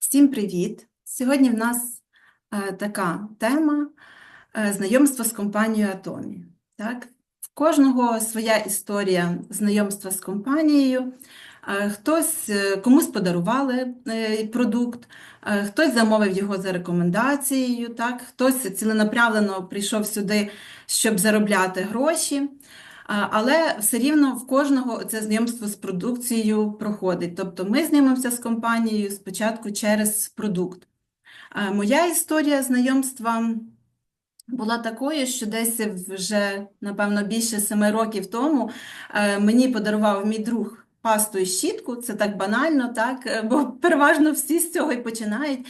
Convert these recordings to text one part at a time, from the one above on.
Всім привіт! Сьогодні в нас е, така тема е, знайомство з компанією Атомі. Так? В кожного своя історія знайомства з компанією. Е, Хтось комусь подарували продукт, хтось замовив його за рекомендацією, так? Хтось ціленаправлено прийшов сюди, щоб заробляти гроші. Але все рівно в кожного це знайомство з продукцією проходить. Тобто ми знайомимося з компанією спочатку через продукт. Моя історія знайомства була такою, що десь вже, напевно, більше семи років тому е, мені подарував мій друг пасту і щітку. Це так банально, так? е, Бо переважно всі з цього і починають.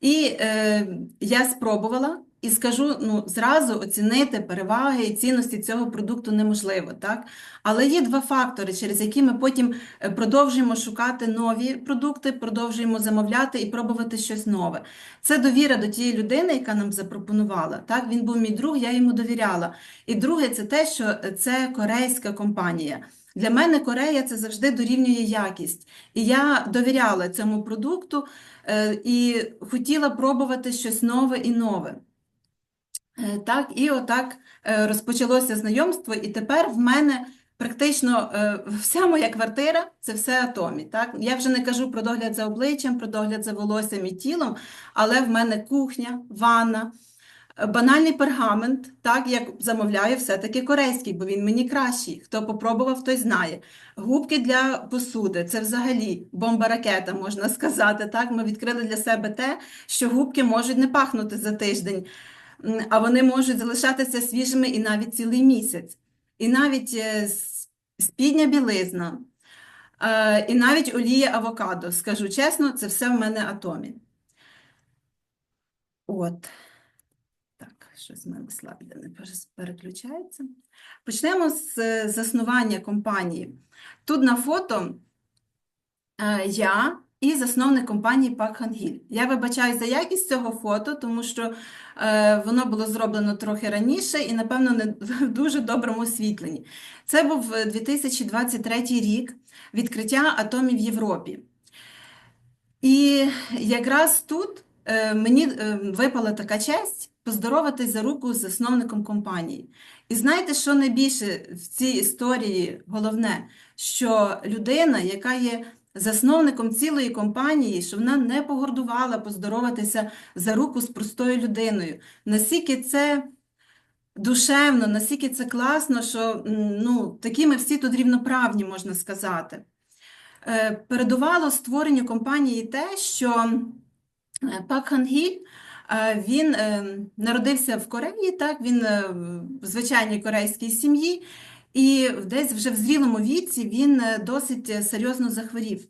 І е, я спробувала і скажу, ну, зразу оцінити переваги і цінності цього продукту неможливо, так? Але є два фактори, через які ми потім е, продовжуємо шукати нові продукти, продовжуємо замовляти і пробувати щось нове. Це довіра до тієї людини, яка нам запропонувала. Так? Він був мій друг, я йому довіряла. І друге, це те, що це корейська компанія. Для мене Корея це завжди дорівнює якість. І я довіряла цьому продукту е, і хотіла пробувати щось нове і нове. Е, Так, і отак е, розпочалося знайомство, і тепер в мене практично е, вся моя квартира це все атомі. Так? Я вже не кажу про догляд за обличчям, про догляд за волоссям і тілом, але в мене кухня, ванна, банальний пергамент, так, як замовляю все-таки корейський, бо він мені кращий. Хто попробував, той знає. Губки для посуди це взагалі бомба-ракета, можна сказати. Так? Ми відкрили для себе те, що губки можуть не пахнути за тиждень. А вони можуть залишатися свіжими і навіть цілий місяць. І навіть е, спідня білизна, е, і навіть олія авокадо. Скажу чесно, це все в мене атомі. От. Щось мене слабе не переключається. Почнемо з е, заснування компанії. Тут на фото я і засновник компанії Пак Хангіль. Я вибачаю за якість цього фото, тому що е, воно було зроблено трохи раніше і, напевно, не в дуже доброму освітленні. Це був е, 2023 рік відкриття атомів в Європі. І якраз тут е, мені е, випала така честь поздороватись за руку з засновником компанії. І знаєте, що найбільше в цій історії головне, що людина, яка є засновником цілої компанії, що вона не погордувала поздороватися за руку з простою людиною. Наскільки це душевно, наскільки це класно, що ну, такі ми всі тут рівноправні, можна сказати. Е, Передувало створенню компанії те, що е, Пак Хан-гіль, е, він е, народився в Кореї, так, він в звичайній корейській сім'ї, і десь вже в зрілому віці він е, досить е, серйозно захворів.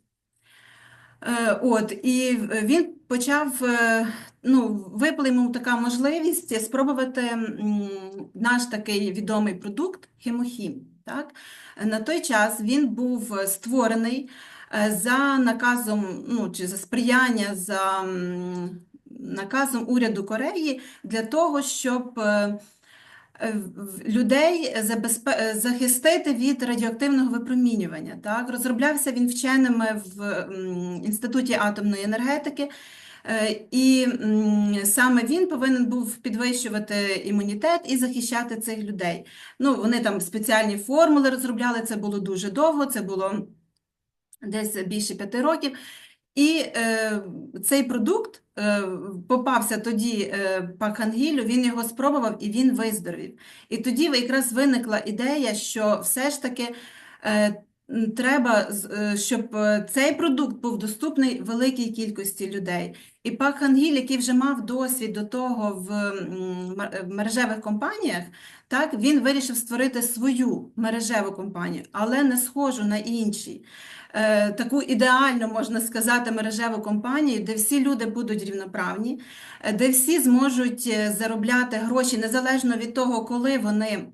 Е, От, і він почав, ну, випала йому така можливість спробувати наш такий відомий продукт Хемохім. Так? На той час він був створений за наказом, ну, чи за сприяння, за наказом уряду Кореї для того, щоб людей е, захистити від радіоактивного випромінювання. Так? Розроблявся він вченими в Інституті атомної енергетики, е, і саме він повинен був підвищувати імунітет і захищати цих людей. Ну, вони там спеціальні формули розробляли, це було дуже довго, це було десь більше п'яти років. І е, цей продукт е, попався тоді Пакангілю, він його спробував і він виздоровів. І тоді якраз виникла ідея, що все ж таки е, треба, е, щоб е, цей продукт був доступний великій кількості людей. І Пак Хангіль, який вже мав досвід до того в м, мережевих компаніях, так, він вирішив створити свою мережеву компанію, але не схожу на інші е, таку ідеальну, можна сказати, мережеву компанію, де всі люди будуть рівноправні, е, де всі зможуть е, заробляти гроші незалежно від того, коли вони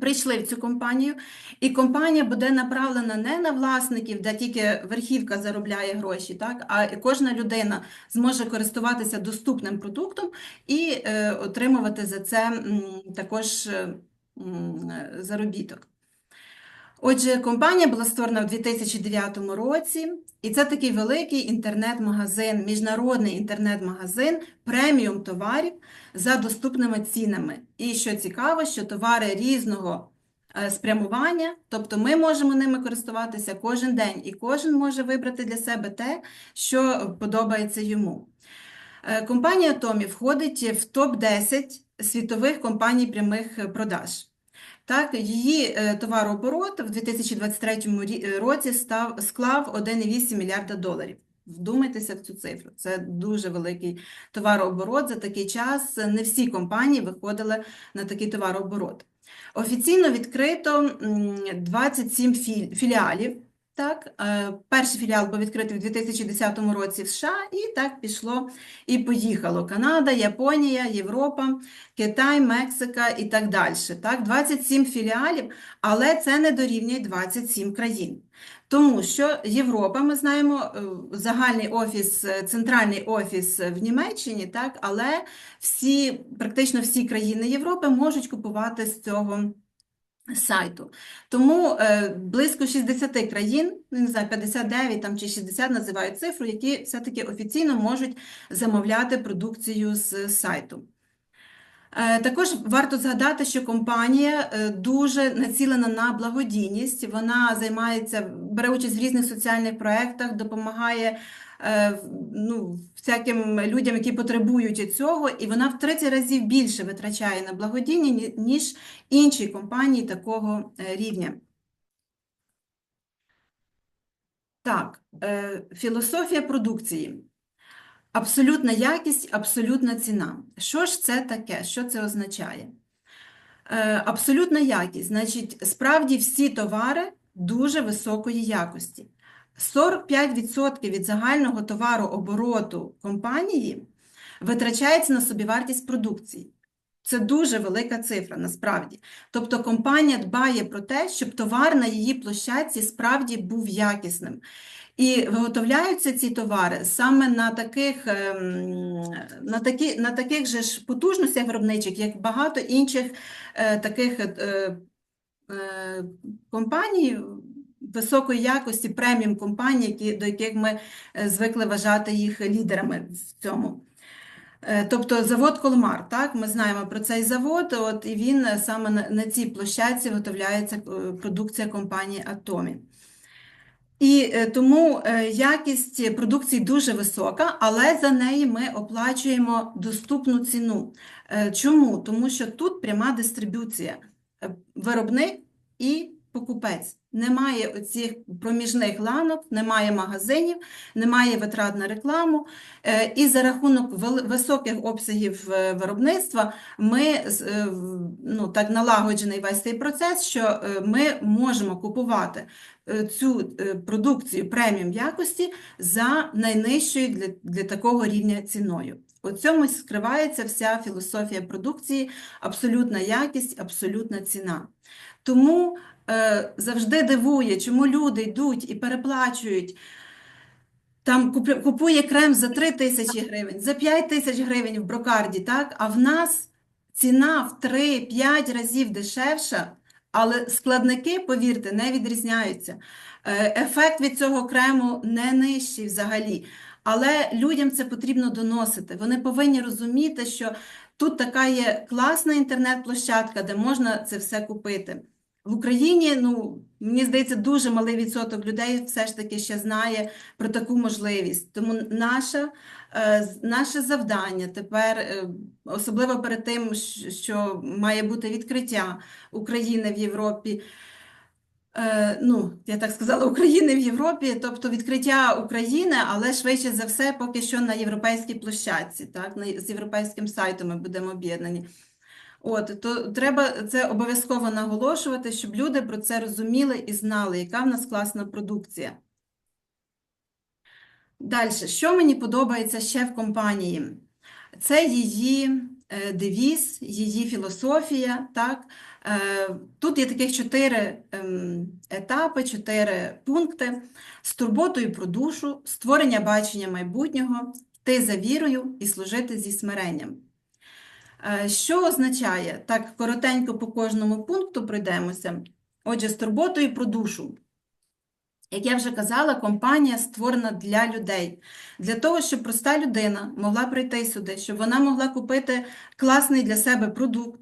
прийшли в цю компанію. І компанія буде направлена не на власників, де тільки верхівка заробляє гроші, так, а кожна людина зможе користуватися доступним продуктом і е, отримувати за це м, також е, м, заробіток. Отже, компанія була створена в 2009 році, і це такий великий інтернет-магазин, міжнародний інтернет-магазин преміум товарів за доступними цінами. І що цікаво, що товари різного е, спрямування, тобто ми можемо ними користуватися кожен день, і кожен може вибрати для себе те, що подобається йому. Е, Компанія Томі входить в топ-10 світових компаній прямих продаж. Так, її е, товарооборот в 2023 рі- е, році став, склав 1,8 мільярда доларів. Вдумайтеся в цю цифру. Це дуже великий товарооборот. За такий час не всі компанії виходили на такий товарооборот. Офіційно відкрито м, 27 фі- філіалів. Так, Е, перший філіал був відкритий в 2010 році в США, і так пішло і поїхало. Канада, Японія, Європа. Китай, Мексика і так далі. Так, 27 філіалів, але це не дорівнює 27 країн. Тому що Європа, ми знаємо, е, загальний офіс, е, центральний офіс в Німеччині, так, але всі, практично всі країни Європи можуть купувати з цього сайту. Тому е, близько 60 країн, ну, не знаю, 59 там, чи 60 називають цифру, які все-таки офіційно можуть замовляти продукцію з сайту. Е, Також варто згадати, що компанія е, дуже націлена на благодійність. Вона займається, бере участь в різних соціальних проєктах, допомагає ну, всяким людям, які потребують цього, і вона в 30 разів більше витрачає на благодійні, ніж інші компанії такого е, рівня. Так, е, філософія продукції. Абсолютна якість, абсолютна ціна. Що ж це таке? Що це означає? Е, Абсолютна якість, значить, справді всі товари дуже високої якості. 45% від загального товарообороту компанії витрачається на собівартість продукції. Це дуже велика цифра, насправді. Тобто компанія дбає про те, щоб товар на її площадці справді був якісним. І виготовляються ці товари саме на таких, ем, на такі, на таких же ж потужностях виробничих, як багато інших е, таких е, е, компаній високої якості, преміум компаній, які, до яких ми е, звикли вважати їх лідерами в цьому. Е, Тобто завод Колмар, так, ми знаємо про цей завод, от, і він е, саме на, на цій площадці виготовляється продукція компанії Атомі. І тому якість продукції дуже висока, але за неї ми оплачуємо доступну ціну. Чому? Тому що тут пряма дистриб'юція. Виробник і покупець. Немає оцих проміжних ланок, немає магазинів, немає витрат на рекламу. Е, І за рахунок високих обсягів е, виробництва ми е, ну, так налагоджений весь цей процес, що ми можемо купувати цю продукцію преміум якості за найнижчою для, для такого рівня ціною. У цьому скривається вся філософія продукції, абсолютна якість, абсолютна ціна. Тому завжди дивує, чому люди йдуть і переплачують. Там купує крем за 3 тисячі гривень, за 5 тисяч гривень в брокарді, так? А в нас ціна в 3-5 разів дешевша, але складники, повірте, не відрізняються. Е, Ефект від цього крему не нижчий взагалі. Але людям це потрібно доносити. Вони повинні розуміти, що тут така є класна інтернет-площадка, де можна це все купити. В Україні, ну, мені здається, дуже малий відсоток людей все ж таки ще знає про таку можливість. Тому наша, е, з- наше завдання тепер, е, особливо перед тим, що має бути відкриття України в Європі, е, ну, я так сказала, України в Європі, тобто відкриття України, але швидше за все, поки що на європейській площадці, так, з європейським сайтом ми будемо об'єднані. От, то треба це обов'язково наголошувати, щоб люди про це розуміли і знали, яка в нас класна продукція. Далі, що мені подобається ще в компанії? Це її е, девіз, її філософія. Так? Е, Тут є таких чотири ем, етапи, чотири пункти: з турботою про душу, створення бачення майбутнього, йти за вірою і служити зі смиренням. Е, Що означає? Так, коротенько по кожному пункту пройдемося. Отже, з турботою про душу. Як я вже казала, компанія створена для людей, для того, щоб проста людина могла прийти сюди, щоб вона могла купити класний для себе продукт,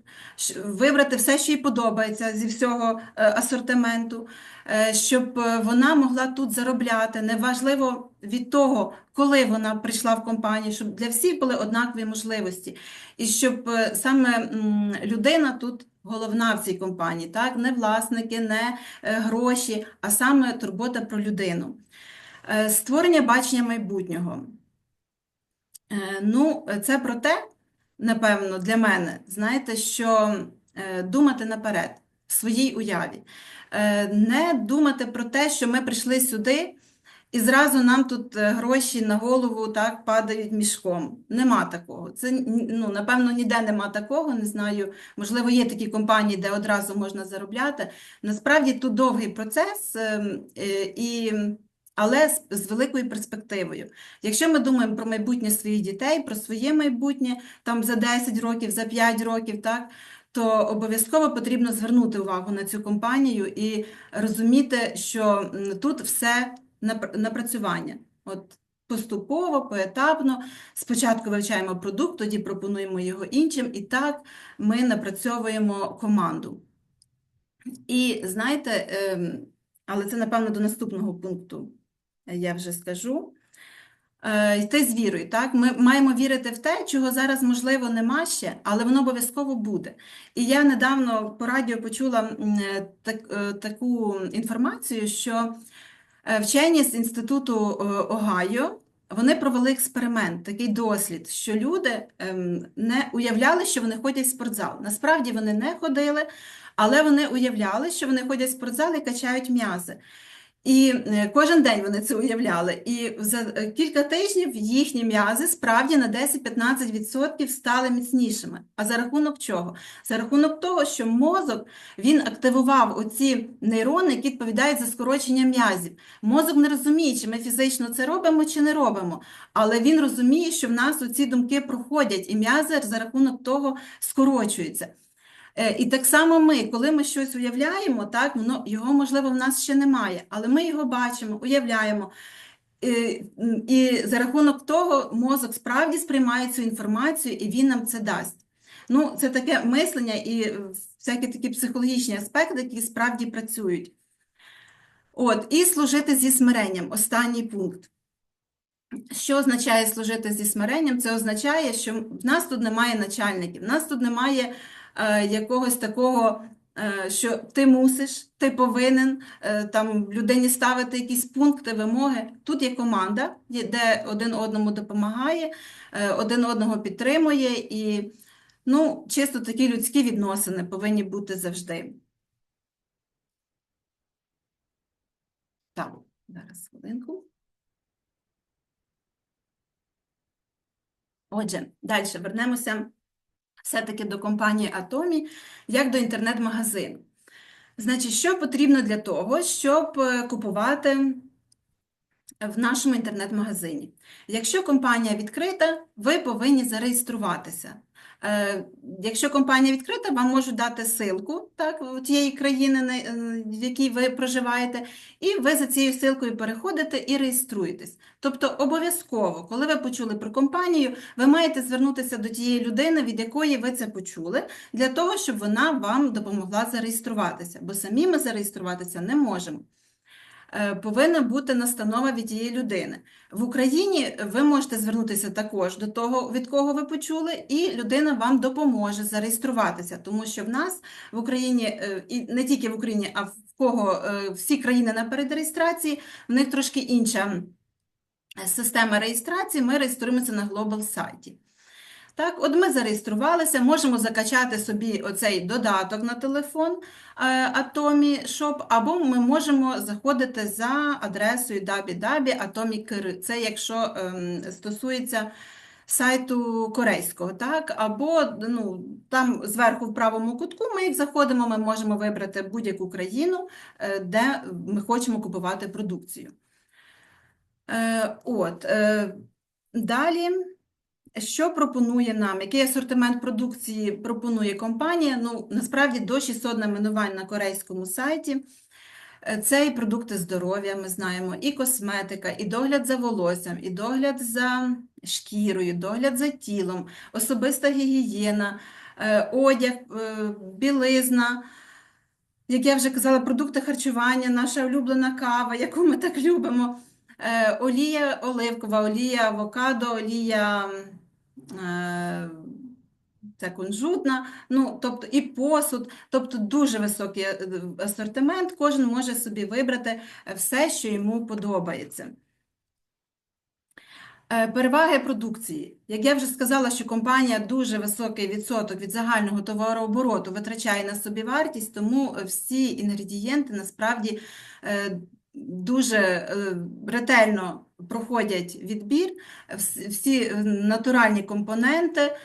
вибрати все, що їй подобається зі всього е, асортименту, е, щоб е, вона могла тут заробляти. Неважливо від того, коли вона прийшла в компанію, щоб для всіх були однакові можливості. І щоб саме людина тут головна в цій компанії, так? Не власники, не е, гроші, а саме турбота про людину. Е, Створення бачення майбутнього. Е, Ну, це про те, напевно, для мене, знаєте, що думати наперед, в своїй уяві. Не думати про те, що ми прийшли сюди, і зразу нам тут е, гроші на голову так падають мішком. Нема такого. Це, ну, напевно, ніде нема такого, не знаю. Можливо, є такі компанії, де одразу можна заробляти. Насправді тут довгий процес, ем, е, і, але з, великою перспективою. Якщо ми думаємо про майбутнє своїх дітей, про своє майбутнє там за 10 років, за 5 років, так, то обов'язково потрібно звернути увагу на цю компанію і розуміти, що тут все напрацювання. От поступово, поетапно. Спочатку вивчаємо продукт, тоді пропонуємо його іншим, і так ми напрацьовуємо команду. І знаєте, ем, але це, напевно, до наступного пункту е, я вже скажу. Е, Йти з вірою, так? Ми маємо вірити в те, чого зараз, можливо, нема ще, але воно обов'язково буде. І я недавно по радіо почула е, так, таку інформацію, що вчені з інституту е, Огайо, вони провели експеримент, такий дослід, що люди ем, не уявляли, що вони ходять в спортзал. Насправді вони не ходили, але вони уявляли, що вони ходять в спортзал і качають м'язи. І е, кожен день вони це уявляли. І за е, кілька тижнів їхні м'язи справді на 10-15% стали міцнішими. А за рахунок чого? За рахунок того, що мозок він активував оці нейрони, які відповідають за скорочення м'язів. Мозок не розуміє, чи ми фізично це робимо, чи не робимо. Але він розуміє, що в нас оці думки проходять, і м'язи за рахунок того скорочуються. Е, І так само ми, коли ми щось уявляємо, так, воно, його, можливо, в нас ще немає, але ми його бачимо, уявляємо. І, і за рахунок того мозок справді сприймає цю інформацію, і він нам це дасть. Ну, це таке мислення і е, всякі такі психологічні аспекти, які справді працюють. От, і служити зі смиренням, останній пункт. Що означає служити зі смиренням? Це означає, що в нас тут немає начальників, в нас тут немає е, якогось такого, е, що ти мусиш, ти повинен е, там людині ставити якісь пункти, вимоги. Тут є команда, де один одному допомагає, е, один одного підтримує, і ну, чисто такі людські відносини повинні бути завжди. Так, зараз хвилинку. Отже, далі вернемося все-таки до компанії Атомі, як до інтернет-магазину. Значить, що потрібно для того, щоб е, купувати в нашому інтернет-магазині? Якщо компанія відкрита, ви повинні зареєструватися. Е, Якщо компанія відкрита, вам можуть дати ссылку так, тієї країни, е, в якій ви проживаєте, і ви за цією ссылкою переходите і реєструєтесь. Тобто обов'язково, коли ви почули про компанію, ви маєте звернутися до тієї людини, від якої ви це почули, для того, щоб вона вам допомогла зареєструватися, бо самі ми зареєструватися не можемо. Е, Повинна бути настанова від тієї людини. В Україні ви можете звернутися також до того, від кого ви почули, і людина вам допоможе зареєструватися, тому що в нас в Україні, е, і не тільки в Україні, а в кого е, всі країни на передреєстрації, в них трошки інша система реєстрації, ми реєструємося на Global сайті. Так, от ми зареєструвалися, можемо закачати собі оцей додаток на телефон е, Atomi Shop, або ми можемо заходити за адресою www.atomi.kr. Це якщо ем, стосується сайту корейського, так? Або ну, там зверху в правому кутку ми як заходимо, ми можемо вибрати будь-яку країну, е, де ми хочемо купувати продукцію. Е, От, далі. Що пропонує нам? Який асортимент продукції пропонує компанія? Ну, насправді до 600 найменувань на корейському сайті. Е, Це і продукти здоров'я, ми знаємо, і косметика, і догляд за волоссям, і догляд за шкірою, догляд за тілом, особиста гігієна, е, одяг, е, білизна. Як я вже казала, продукти харчування, наша улюблена кава, яку ми так любимо, олія оливкова, олія авокадо, олія це кунжутна, ну, тобто і посуд, тобто дуже високий е, асортимент, кожен може собі вибрати е, все, що йому подобається. Е, Переваги продукції. Як я вже сказала, що компанія дуже високий відсоток від загального товарообороту витрачає на собівартість, тому е, всі інгредієнти насправді е, дуже е, ретельно проходять відбір, всі натуральні компоненти.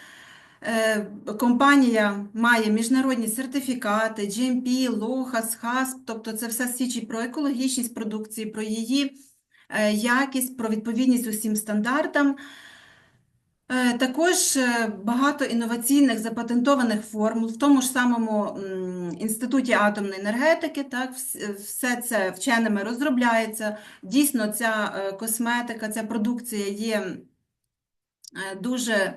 Е, Компанія має міжнародні сертифікати, GMP, LOHAS, HASP, тобто це все свідчить про екологічність продукції, про її е, якість, про відповідність усім стандартам. Е, Також е, багато інноваційних запатентованих формул в тому ж самому Інституті атомної енергетики, так, все це вченими розробляється. Дійсно, ця е, косметика, ця продукція є дуже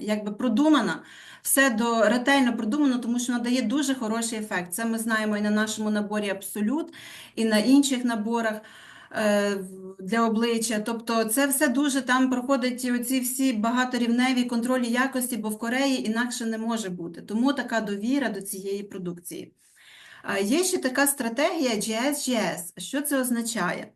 якби продумана, все до ретельно продумано, тому що надає дуже хороший ефект. Це ми знаємо і на нашому наборі Абсолют, і на інших наборах для обличчя. Тобто це все дуже там проходить оці всі багаторівневі контролі якості, бо в Кореї інакше не може бути. Тому така довіра до цієї продукції. Є ще така стратегія GSGS. Що це означає?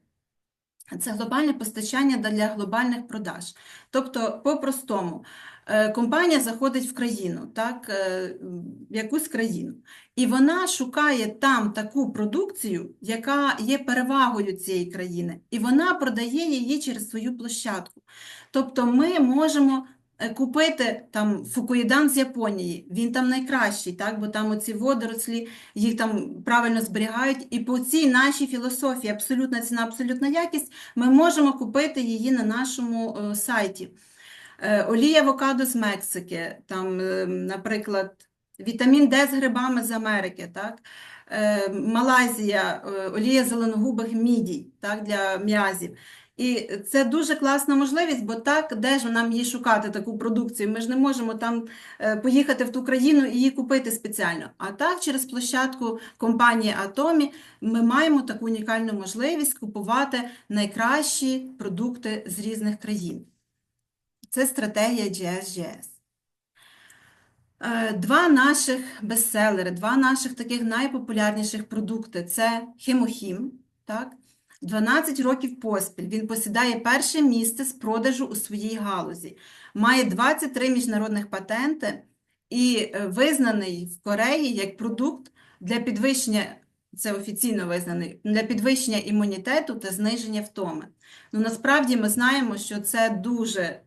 Це глобальне постачання для глобальних продаж. Тобто, по-простому, е, компанія заходить в країну, так, е, в якусь країну, і вона шукає там таку продукцію, яка є перевагою цієї країни, і вона продає її через свою площадку. Тобто, ми можемо е, купити там фукуїдан з Японії, він там найкращий, так, бо там оці водорослі, їх там правильно зберігають, і по цій нашій філософії абсолютна ціна, абсолютна якість ми можемо купити її на нашому е, сайті. Е, Олія авокадо з Мексики, там, е, наприклад, вітамін Д з грибами з Америки, так? Е, Малайзія, олія зеленогубих мідій, так, для м'язів. І це дуже класна можливість, бо так, де ж нам її шукати, таку продукцію? Ми ж не можемо там поїхати в ту країну і її купити спеціально. А так, через площадку компанії Атомі ми маємо таку унікальну можливість купувати найкращі продукти з різних країн. Це стратегія GSGS. Е, Два наших бестселери, два наших таких найпопулярніших продукти це Хемохім, так? 12 років поспіль він посідає перше місце з продажу у своїй галузі, має 23 міжнародних патенти і е, визнаний в Кореї як продукт для підвищення, це офіційно визнаний, для підвищення імунітету та зниження втоми. Ну, насправді ми знаємо, що це дуже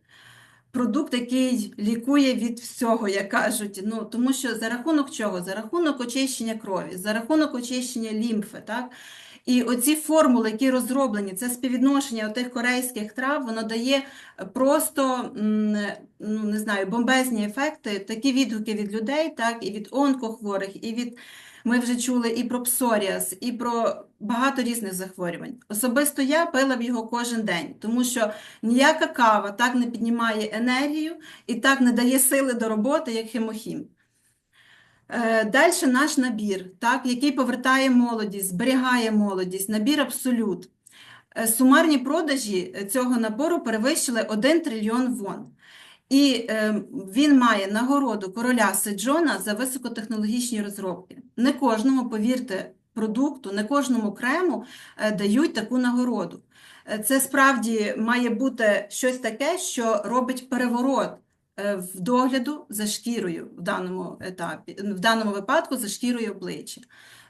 продукт, який лікує від всього, як кажуть. Ну, тому що за рахунок чого? За рахунок очищення крові, за рахунок очищення лімфи, так? І оці формули, які розроблені, це співвідношення тих корейських трав, воно дає просто, ну, не знаю, бомбезні ефекти, такі відгуки від людей, так, і від онкохворих, і від, ми вже чули і про псоріаз, і про багато різних захворювань. Особисто я пила б його кожен день, тому що ніяка кава так не піднімає енергію і так не дає сили до роботи, як хемохім. Далі наш набір, так, який повертає молодість, зберігає молодість, набір Абсолют. Е, Сумарні продажі е, цього набору перевищили 1 трильйон вон. І е, він має нагороду короля Седжона за високотехнологічні розробки. Не кожному, повірте, продукту, не кожному крему е, дають таку нагороду. Е, Це справді має бути щось таке, що робить переворот е, в догляду за шкірою в даному етапі, в даному випадку за шкірою обличчя.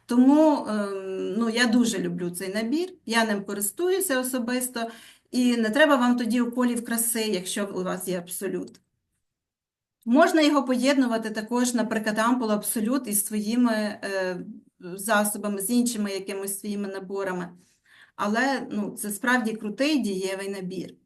Тому ем, ну, я дуже люблю цей набір, я ним користуюся особисто, і не треба вам тоді уколів краси, якщо у вас є абсолют. Можна його поєднувати також, наприклад, ампулу абсолют із своїми е, засобами, з іншими якимись своїми наборами. Але ну, це справді крутий дієвий набір. Е,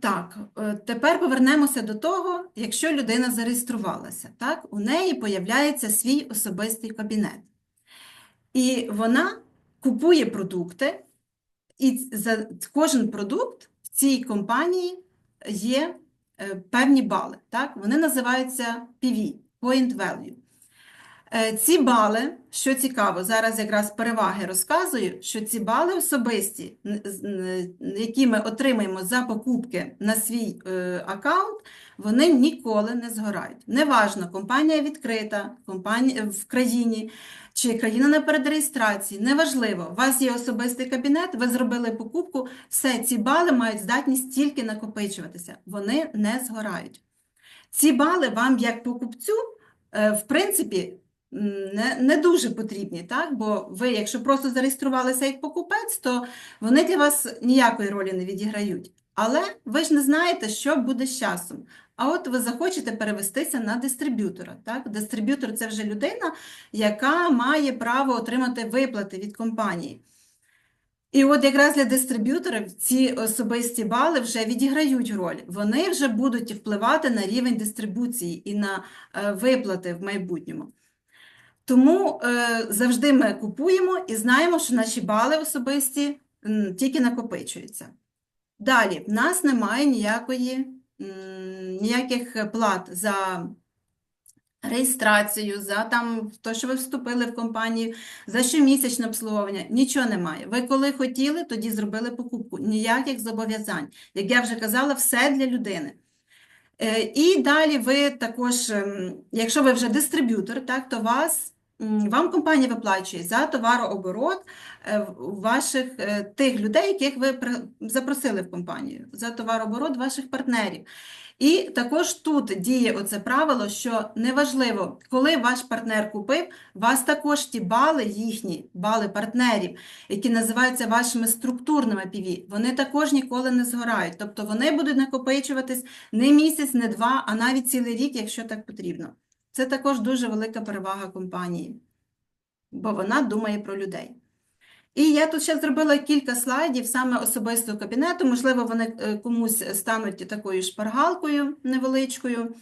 Так, е, тепер повернемося до того, якщо людина зареєструвалася, так, у неї появляється свій особистий кабінет. І вона купує продукти, і за кожен продукт в цій компанії є е, певні бали. Так? Вони називаються PV, Point Value. Е, Ці бали, що цікаво, зараз якраз переваги розказую, що ці бали особисті, які ми отримаємо за покупки на свій е, аккаунт, вони ніколи не згорають. Неважно, компанія відкрита, компанія в країні чи країна на передреєстрації, неважливо, у вас є особистий кабінет, ви зробили покупку, все, ці бали мають здатність тільки накопичуватися, вони не згорають. Ці бали вам, як покупцю, е, в принципі, не, не дуже потрібні, так? Бо ви, якщо просто зареєструвалися як покупець, то вони для вас ніякої ролі не відіграють. Але ви ж не знаєте, що буде з часом. А от ви захочете перевестися на дистриб'ютора. Так? Дистриб'ютор це вже людина, яка має право отримати виплати від компанії. І от якраз для дистриб'юторів ці особисті бали вже відіграють роль. Вони вже будуть впливати на рівень дистрибуції і на е, виплати в майбутньому. Тому е, завжди ми купуємо і знаємо, що наші бали особисті тільки накопичуються. Далі, в нас немає ніякої, ніяких плат за реєстрацію, за там те, що ви вступили в компанію, за щомісячне обслуговування. Нічого немає. Ви коли хотіли, тоді зробили покупку. Ніяких зобов'язань. Як я вже казала, все для людини. Е, І далі ви також, ем, якщо ви вже дистриб'ютор, так, то вас, вам компанія виплачує за товарооборот е, ваших е, тих людей, яких ви запросили в компанію, за товарооборот ваших партнерів. І також тут діє оце правило, що неважливо, коли ваш партнер купив, вас також ті бали їхні, бали партнерів, які називаються вашими структурними PV, вони також ніколи не згорають. Тобто вони будуть накопичуватись не місяць, не два, а навіть цілий рік, якщо так потрібно. Це також дуже велика перевага компанії, бо вона думає про людей. І я тут ще зробила кілька слайдів саме особистого кабінету. Можливо, вони е, комусь стануть такою шпаргалкою невеличкою.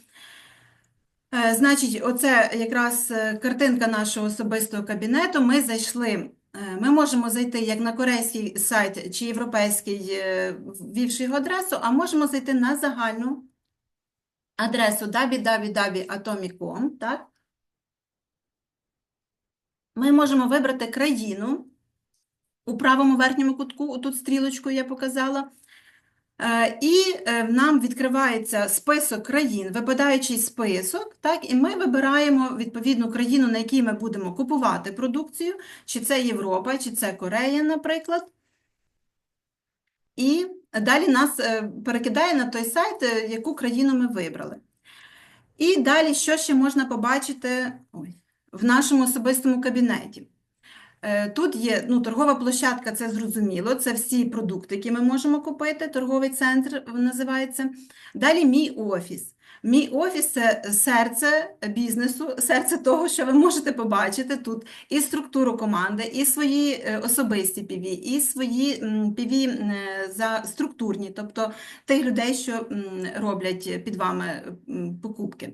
Е, Значить, оце якраз е, картинка нашого особистого кабінету. Ми зайшли. Ми можемо зайти як на корейський сайт чи європейський, ввівши його адресу, а можемо зайти на загальну адресу www.atomic.com, так? Ми можемо вибрати країну у правому верхньому кутку, тут стрілочку я показала. Е, І е, нам відкривається список країн, випадаючий список, так, і ми вибираємо відповідну країну, на якій ми будемо купувати продукцію, чи це Європа, чи це Корея, наприклад. І далі нас е, перекидає на той сайт, е, яку країну ми вибрали. І далі, що ще можна побачити ой, в нашому особистому кабінеті? Е, Тут є ну, торгова площадка, це зрозуміло, це всі продукти, які ми можемо купити, торговий центр називається. Далі мій офіс. Мій офіс це серце бізнесу, серце того, що ви можете побачити тут і структуру команди, і свої е, особисті PV, і свої PV е, за структурні, тобто тих людей, що роблять під вами покупки.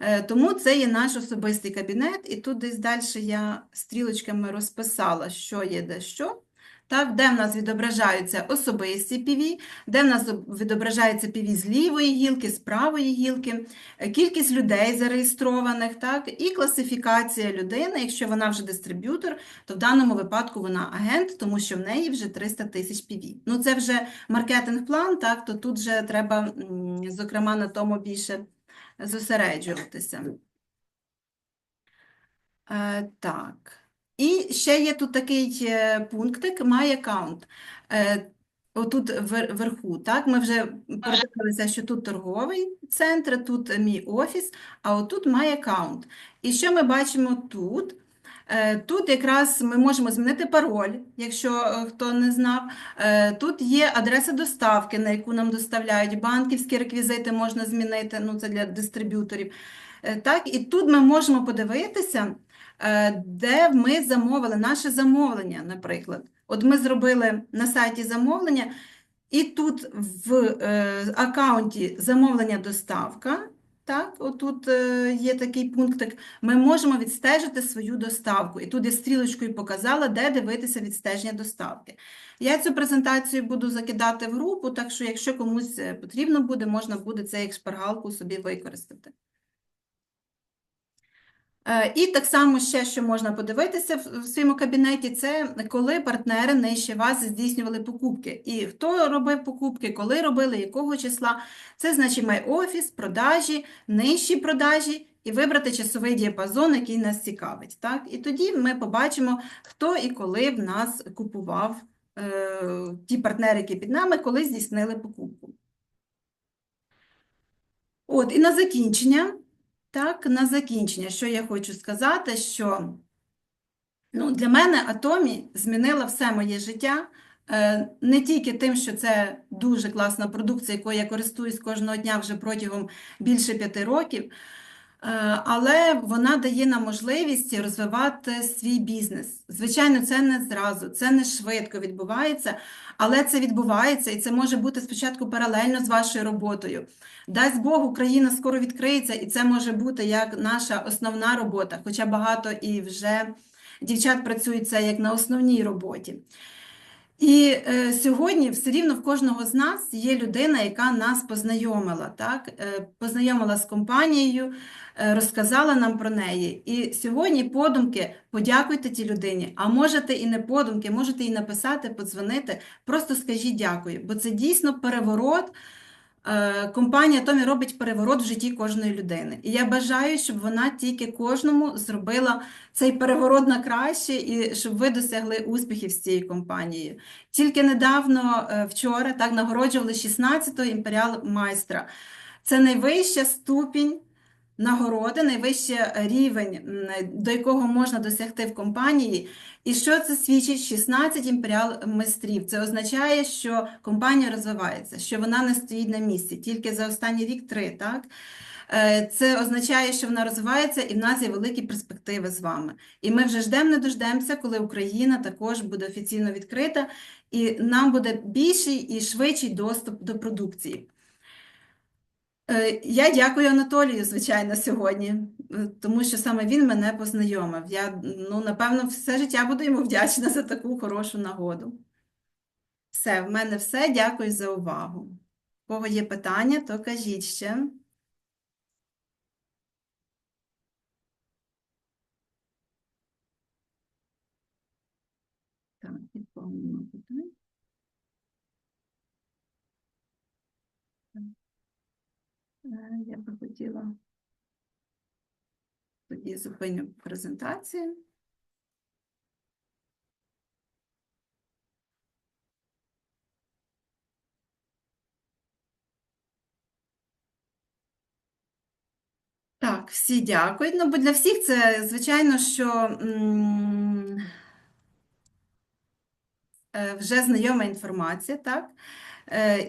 Е, Тому це є наш особистий кабінет, і тут десь далі я стрілочками розписала, що є де що. Так, де в нас відображаються особисті PV, де в нас об- відображається PV з лівої гілки, з правої гілки, е, кількість людей зареєстрованих, так, і класифікація людини. Якщо вона вже дистриб'ютор, то в даному випадку вона агент, тому що в неї вже 300 тисяч PV. Ну, це вже маркетинг-план, так, то тут вже треба, зокрема, на тому більше зосереджуватися. Е, так. І ще є тут такий е, пунктик My Account. Е, отут вверху, так, ми вже подивилися, що тут торговий центр, тут мій офіс, а отут My Account. І що ми бачимо тут? Е, Тут якраз ми можемо змінити пароль, якщо хто не знав. Тут є адреса доставки, на яку нам доставляють, банківські реквізити можна змінити, ну це для дистриб'юторів. Так, і тут ми можемо подивитися, де ми замовили наше замовлення, наприклад. От ми зробили на сайті замовлення, І тут в е, аккаунті замовлення доставка. Так, отут е, є такий пунктик. Ми можемо відстежити свою доставку. І тут я стрілочкою показала, де дивитися відстеження доставки. Я цю презентацію буду закидати в групу, так що, якщо комусь е, потрібно буде, можна буде це як шпаргалку собі використати. Е, І так само ще, що можна подивитися в своєму кабінеті, це коли партнери нижче вас здійснювали покупки. І хто робив покупки, коли робили, якого числа. Це значить MyOffice, продажі, нижчі продажі і вибрати часовий діапазон, який нас цікавить. Так? І тоді ми побачимо, хто і коли в нас купував е, ті партнери, які під нами, коли здійснили покупку. От, і на закінчення. Так, на закінчення, що я хочу сказати, що ну, для мене Атомі змінила все моє життя. Е, Не тільки тим, що це дуже класна продукція, якою я користуюсь кожного дня вже протягом більше п'яти років, але вона дає нам можливість розвивати свій бізнес. Звичайно, це не зразу, це не швидко відбувається, але це відбувається і це може бути спочатку паралельно з вашою роботою. Дасть Бог, Україна скоро відкриється, і це може бути як наша основна робота, хоча багато і вже дівчат працюють це як на основній роботі. І е, сьогодні все рівно в кожного з нас є людина, яка нас познайомила, так? Е, познайомила з компанією, е, розказала нам про неї. І сьогодні подумки подякуйте тій людині, а можете і не подумки, можете і написати, подзвонити, просто скажіть дякую, бо це дійсно переворот. Е, Компанія Томі робить переворот в житті кожної людини. І я бажаю, щоб вона тільки кожному зробила цей переворот на краще і щоб ви досягли успіхів з цією компанією. Тільки недавно, е, вчора, так нагороджували 16-го імперіал майстра. Це найвища ступінь нагороди, найвищий рівень, до якого можна досягти в компанії. І що це свідчить? 16 імперіал майстрів. Це означає, що компанія розвивається, що вона не стоїть на місці. Тільки за останній рік три, так? Е, Це означає, що вона розвивається і в нас є великі перспективи з вами. І ми вже ждемо, не дождемося, коли Україна також буде офіційно відкрита, і нам буде більший і швидший доступ до продукції. Е, Я дякую Анатолію, звичайно, сьогодні, е, тому що саме він мене познайомив. Я, ну, напевно, все життя буду йому вдячна за таку хорошу нагоду. Все, в мене все. Дякую за увагу. У кого є питання, то кажіть ще. Так, нікого нема питань. Е, Я би хотіла тоді зупиню презентацію. Так, всі дякують. Ну, бо для всіх це, звичайно, що е, вже знайома інформація, так? Е,